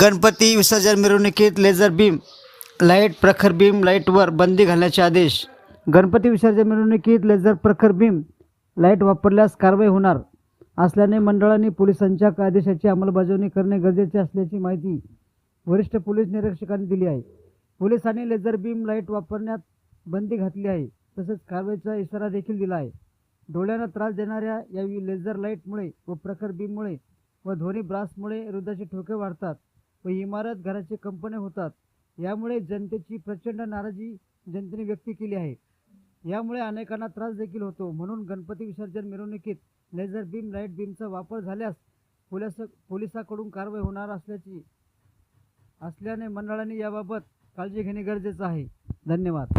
गणपती विसर्जन मिरवणुकीत laser beam light प्रखर बीम लाईटवर बंदी घालण्याचे आदेश. गणपती विसर्जन मिरवणुकीत लेझर प्रखर बीम लाइट वापरल्यास कारवाई होणार असल्याने मंडळांनी पोलिसांच्या आदेशाची अंमलबजावणी करणे गरजेचे असल्याची माहिती वरिष्ठ पोलीस निरीक्षकांनी दिली आहे. पोलिसांनी लेझर बीम लाइट वापरण्यात बंदी घातली आहे तसेच कारवाईचा इशारा देखील दिला आहे. डोळ्यांना त्रास देणाऱ्या या लेझर लाईटमुळे व प्रखर बीममुळे व ध्वनी ब्रासमुळे हृदयाचे ठोके वाढतात. व इमारत घराचे कंपने होतात. यामुळे जनतेची प्रचंड नाराजी जनतेने व्यक्त केली आहे. यामुळे अनेकांना त्रास देखील होतो. म्हणून गणपती विसर्जन मिरवणुकीत लेझर बीम लाइट बीमचा वापर झाल्यास पोलीस पोलिसाकडून कारवाई होणार असल्याची असल्याने मंडळाने याबाबत काळजी घेणे गरजेचं आहे. धन्यवाद.